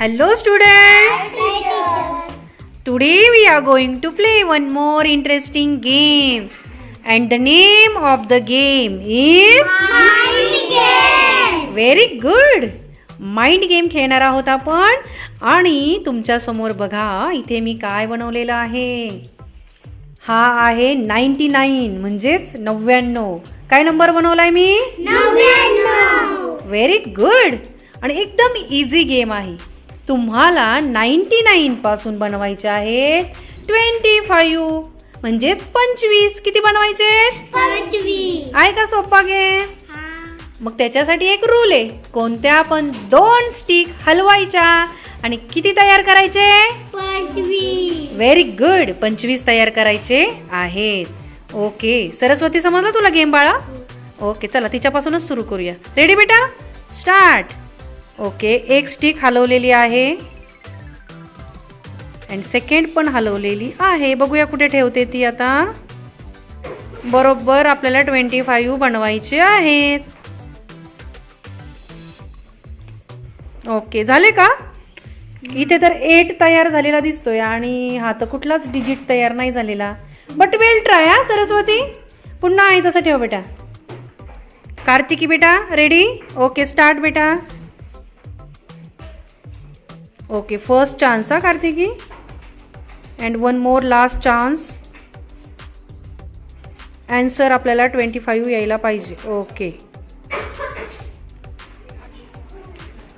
Hello students! Today we are going to play one more interesting game. And the name of the game is very good mind game खेळणार आहोत आपण आणि तुमच्यासमोर बघा इथे मी काय बनवलेलं आहे? हा आहे नाईन्टी नाईन म्हणजेच नव्याण्णव. काय नंबर बनवलाय मी? व्हेरी गुड आणि एकदम इझी गेम आहे. तुम्हाला नाईन्टी नाईन पासून बनवायचे आहे ट्वेंटी फाईव्ह. म्हणजेच पंचवीस. किती बनवायचे? आहे का सोपा गेम मग त्याच्यासाठी एक रूल आहे. कोणत्या पण दोन स्टिक हलवायच्या आणि किती तयार करायचे? व्हेरी गुड पंचवीस तयार करायचे आहेत. ओके सरस्वती समजलं तुला गेम बाळा? ओके चला तिच्यापासूनच सुरू करूया. रेडी बेटा? स्टार्ट ओके एक स्टिक हलवलेली आहे. अँड सेकंड पण हलवलेली आहे. बघूया कुठे ठेवते ती आता. बरोबर आपल्याला ट्वेंटी फाईव्ह बनवायचे आहेत. ओके झाले का? इथे तर एट तयार झालेला दिसतोय आणि हा तर कुठलाच डिजिट तयार नाही झालेला. बट वेल ट्राय हा सरस्वती. पुन्हा आहे तसं ठेव बेटा. कार्तिकी बेटा रेडी ओके स्टार्ट बेटा. ओके फर्स्ट चान्स हा Kartiki and one more last chance answer आपल्याला ट्वेंटी फाईव्ह यायला पाहिजे. ओके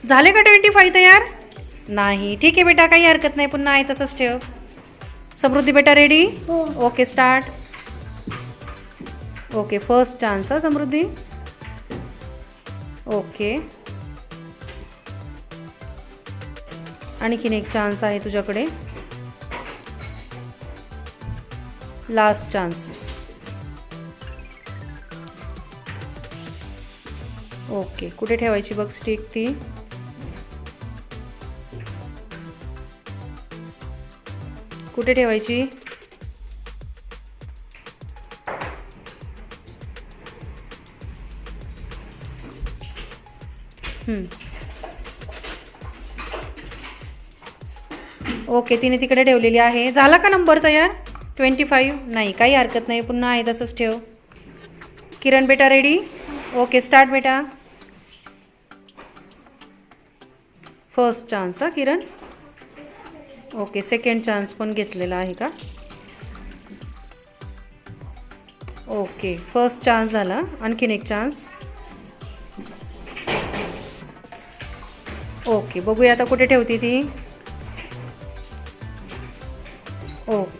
झाले का ट्वेंटी फाईव्ह तयार? नाही. ठीक आहे बेटा काही हरकत नाही पुन्हा आहे तसंच ठेव. समृद्धी बेटा ready okay start okay first chance हा समृद्धी? ओके आणखीन एक चान्स आहे तुझ्याकडे. लास्ट चान्स ओके कुठे ठेवायची बघ स्टिक ती? कुठे ठेवायची? हम्म. ओके तिने तिकडे ठेवलेली आहे. झाला का नंबर तयार? ट्वेंटी फाईव्ह नाही काही हरकत नाही पुन्हा आहे तसंच ठेव. किरण बेटा रेडी ओके स्टार्ट बेटा. फर्स्ट चान्स हा किरण? ओके सेकंड चान्स पण घेतलेला आहे का? ओके फर्स्ट चान्स झाला. आणखीन एक चान्स ओके बघूया आता कुठे ठेवती ती.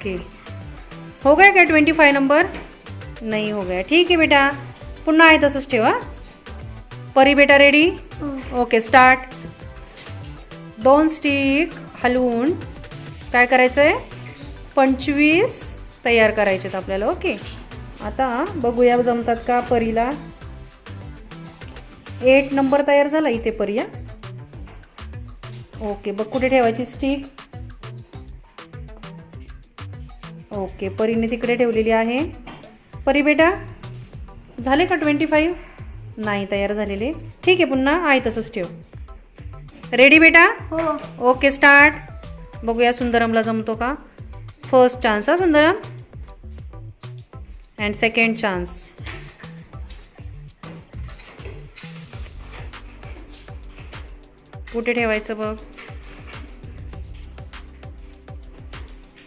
ओके. हो गया क्या ट्वेंटी फाइव नंबर नहीं हो गया. ठीक है बेटा. पुन्हा आहे तसंच ठेवा परी बेटा रेडी ओके स्टार्ट दोन स्टिक हलवून. काय करायचं आहे पंचवीस तयार करायचे आहेत आपल्याला. ओके. आता बघूया जमतात का परीला. एट नंबर तयार झाला इथे परीया ओके बघ कुठे ठेवायची स्टिक ओके परीने तिकडे ठेवलेली आहे. परी बेटा झाले का ट्वेंटी फाईव्ह नाही तयार झालेले. ठीक आहे पुन्हा आहे तसंच ठेव. रेडी बेटा? ओके स्टार्ट बघूया सुंदरमला जमतो का? फर्स्ट चान्स हा सुंदरम? अँड सेकंड चान्स कुठे ठेवायचं बघ?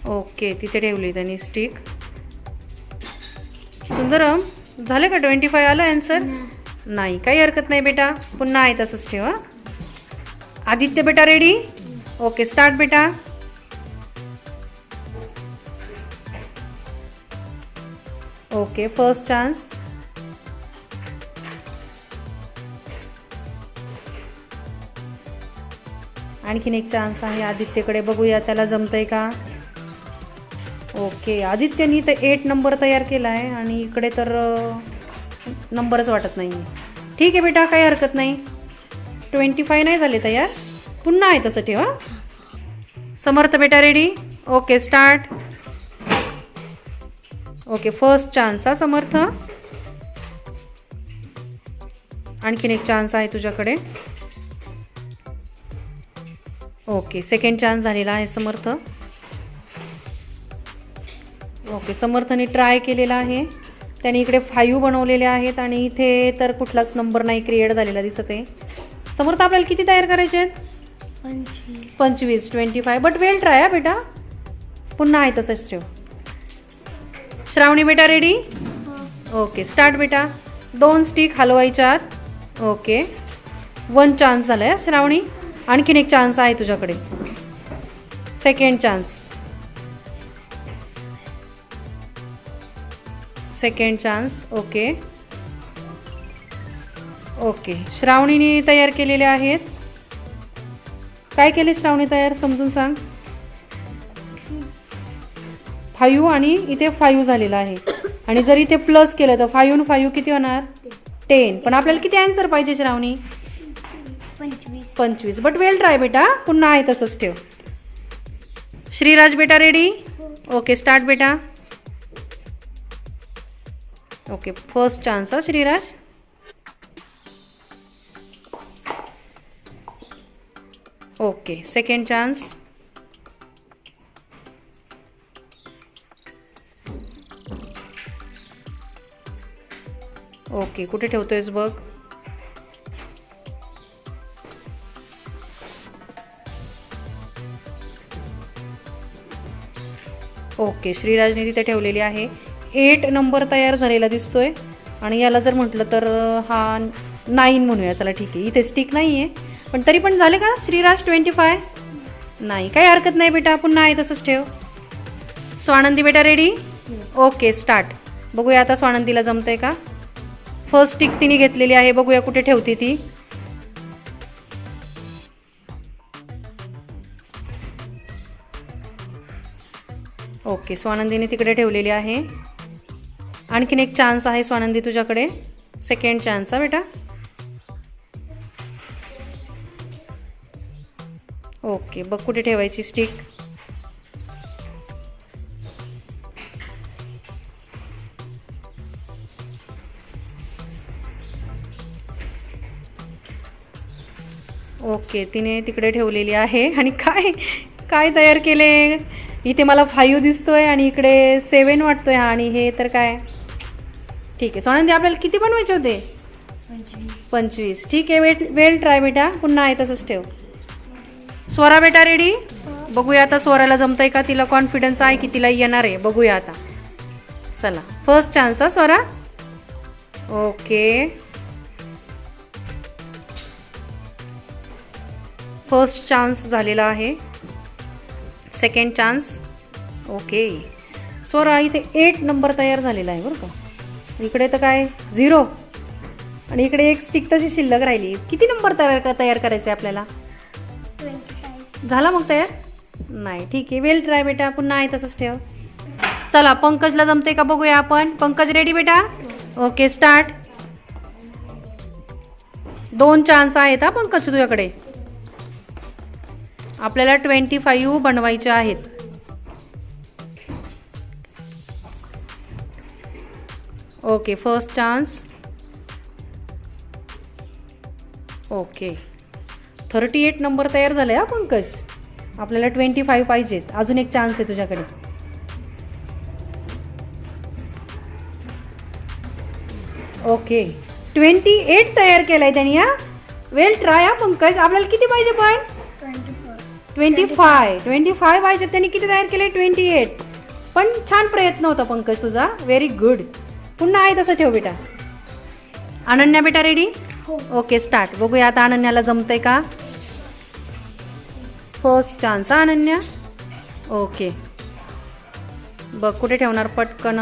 ओके तिथे ठेवली त्यांनी स्टिक सुंदरम झाले का ट्वेंटी फाय आलं आन्सर नाही. काही हरकत नाही बेटा. पुन्हा आहे तसंच ठेवा आदित्य बेटा रेडी ओके स्टार्ट बेटा. ओके फर्स्ट चान्स आणखीन एक चान्स आहे आदित्यकडे. बघूया त्याला जमतंय का? ओके. आदित्यनी तर एट नंबर तयार केला आहे आणि इकडे तर नंबरच वाटत नाही ठीक आहे बेटा काही हरकत नाही. ट्वेंटी फाय नाही झाले तयार. पुन्हा आहे तसं ठेवा. समर्थ बेटा ready okay start okay first chance हा समर्थ. आणखीन एक चान्स आहे तुझ्याकडे. ओके सेकंड चान्स झालेला आहे समर्थ. ओके समर्थने ट्राय केलेला आहे. त्याने इकडे फाईव्ह बनवलेले आहेत आणि इथे तर कुठलाच नंबर नाही क्रिएट झालेला दिसत आहे. समर्थ आपल्याला किती तयार करायचे आहेत? पंचवीस. Twenty five but well try हा बेटा. पुन्हा आहे तसंच ठेव. श्रावणी बेटा रेडी ओके स्टार्ट बेटा. दोन स्टिक हलवायच्यात ओके. वन चान्स झाला आहे श्रावणी. आणखीन एक चान्स आहे तुझ्याकडे. Second chance second chance okay okay श्रावणीने तयार केलेले आहेत. काय केले श्रावणी तयार समजून सांग. फायू आणि इथे फायू झालेला आहे. आणि जर इथे प्लस केलं तर फायू फायू किती होणार? टेन पण आपल्याला किती आन्सर पाहिजे श्रावणी? पंचवीस. पंचवीस. बट वेल ट्राय बेटा पुन्हा आहे तसंच ठेव. श्रीराज बेटा रेडी ओके स्टार्ट बेटा. ओके फर्स्ट चान्स हा Shriraj? Okay second chance okay कुठे ठेवतोयस बघ? ओके श्रीराजने तिथे ठेवलेली आहे. एट नंबर तयार झालेला दिसतोय. आणि याला जर म्हटलं तर हा नाईन म्हणूया. चला ठीक आहे. इथे स्टिक नाही आहे पण तरी पण झाले का? श्रीराज ट्वेंटी फाय नाही. काही हरकत नाही बेटा. पुन्हा आहे तसंच ठेव. स्वानंदी बेटा रेडी ओके स्टार्ट बघूया आता स्वानंदीला जमतंय का? फर्स्ट स्टिक तिने घेतलेली आहे. बघूया कुठे ठेवते ती. ओके स्वानंदीने तिकडे ठेवलेली आहे. आणखीन एक चान्स आहे स्वानंदी तुझ्याकडे. सेकंड चान्स हा बेटा. ओके बघ कुठे ठेवायची स्टिक ओके तिने तिकडे ठेवलेली आहे. आणि काय काय तयार केले इथे मला फाईव्ह दिसतोय आणि इकडे सेवन वाटतोय आणि हे तर काय? ठीक आहे. सोनंदी आपल्याला किती बनवायचे होते? पंचवीस. ठीक आहे वेट वेल ट्राय बेटा. पुन्हा आहे तसंच ठेव. स्वरा बेटा रेडी बघूया आता स्वराला जमतंय का तिला कॉन्फिडन्स आहे की तिला येणार आहे. बघूया आता. चला. फर्स्ट चान्स हा स्वरा? ओके. फर्स्ट चान्स झालेला आहे. Second chance okay. स्वरा इथे एट नंबर तयार झालेला आहे बरं का. इकडे तर काय? झिरो. आणि इकडे एक स्टिक तशी शिल्लक राहिली. किती नंबर तयार तयार करायचे आपल्याला? झाला मग तयार? नाही ठीक आहे. वेल ट्राय बेटा पुन्हा आहे तसंच ठेव. चला पंकजला जमते का बघूया आपण? पंकज रेडी बेटा? ओके स्टार्ट दोन चान्स आहेत हा पंकज तुझ्याकडे. आपल्याला ट्वेंटी फाईव्ह बनवायचे आहेत. Okay first chance okay thirty eight number तयार झाला हा पंकज. आपल्याला ट्वेंटी फाईव्ह पाहिजेत. अजून एक चान्स आहे तुझ्याकडे. ओके ट्वेंटी एट तयार केलाय त्यांनी हा. वेल ट्राय हा पंकज. आपल्याला किती पाहिजे पण? Twenty twenty five twenty five पाहिजे त्यांनी किती तयार केले ट्वेंटी एट पण छान प्रयत्न होता पंकज तुझा. व्हेरी गुड पुन्हा आहे तसं ठेव बेटा. अनन्या बेटा रेडी हो. ओके स्टार्ट बघूया आता अनन्याला जमतंय का? फर्स्ट चान्स हा अनन्या? ओके बघ कुठे ठेवणार पटकन?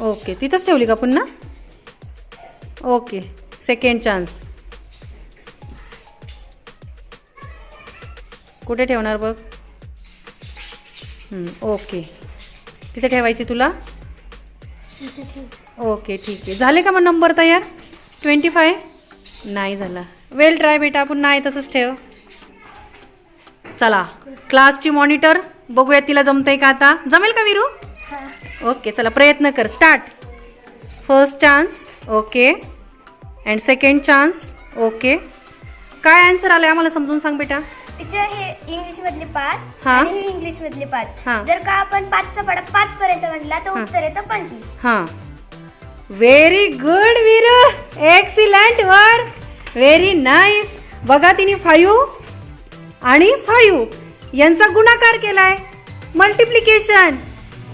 ओके तिथंच ठेवली का पुन्हा? ओके सेकंड चान्स कुठे ठेवणार बघ? ओके तिथे ठेवायची तुला? ओके ठीक आहे. झाले का मग नंबर तयार? Twenty five? नाही झाला. वेल ट्राय बेटा पुन्हा आहे तसंच ठेव. चला क्लासची मॉनिटर बघूया तिला जमतंय का आता. जमेल का विरू? ओके चला प्रयत्न कर. Start. First chance okay. And second chance okay. काय आन्सर आलाय आम्हाला समजून सांग बेटा. टीचर हे इंग्लिश मधले पाच हा. आणि हे इंग्लिश मधले पाच. हा. जर का आपण पाचचा पडा पाच पर्यंत म्हटला तर हा. उत्तर येतं पंचवीस. हां. व्हेरी गुड वीरू एक्सिलंट वर व्हेरी नाईस बघा तिने फायू आणि फायू यांचा गुणाकार केलाय. मल्टिप्लिकेशन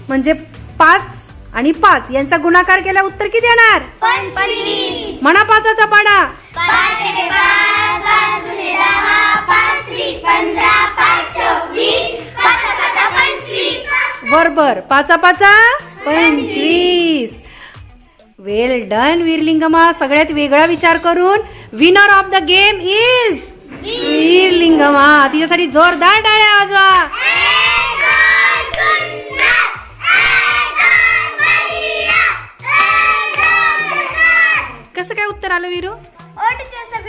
म्हणजे पाच आणि पाच यांचा गुणाकार केला उत्तर किती येणार? पंचवीस. म्हणा पाचाचा पाडा बरोबर पाचा पाचा पंचवीस. Well done Veerlingamma. सगळ्यात वेगळा विचार करून winner of the game is Veerlingamma. तिच्यासाठी जोरदार टाळ्या वाजवा. कसं काय उत्तर आलं वीरू?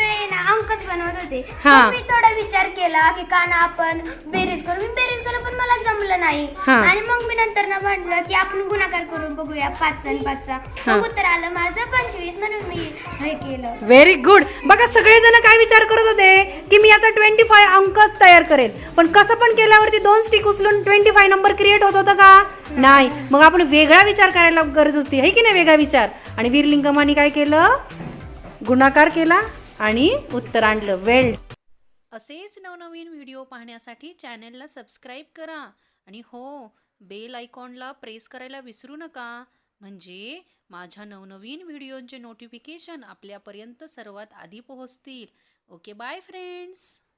सगळे ना अंकच बनवत होते. हा. मग मी थोडा विचार केला की का ना आपण बेरीज करू. मी बेरीज केलं पण मला जमलं नाही. हा. आणि मग मी नंतर ना म्हटलं की आपण गुणाकार करून बघूया पाचचा आणि पाचचा. हा. मग उत्तर आलं माझं पंचवीस म्हणून मी हे केलं. व्हेरी गुड बघा सगळेजण काय विचार करत होते की मी याचा ट्वेंटी फाय अंक तयार करेल. पण कसं पण केल्यावरती दोन स्टिक उचलून ट्वेंटी फाय नंबर क्रिएट होत होतं का? नाही. मग आपण वेगळा विचार करायला गरज असते. है की नाही वेगळा विचार? आणि वीरलिंगमाने काय केलं? गुणाकार केला. आणि उत्तर आणलं वेल. असेच नवनवीन व्हिडिओ पाहण्यासाठी चॅनेलला सबस्क्राईब करा आणि हो बेल आयकॉनला प्रेस करायला विसरू नका. म्हणजे माझ्या नवनवीन व्हिडिओंचे नोटिफिकेशन आपल्यापर्यंत सर्वात आधी पोहोचतील. Okay bye friends.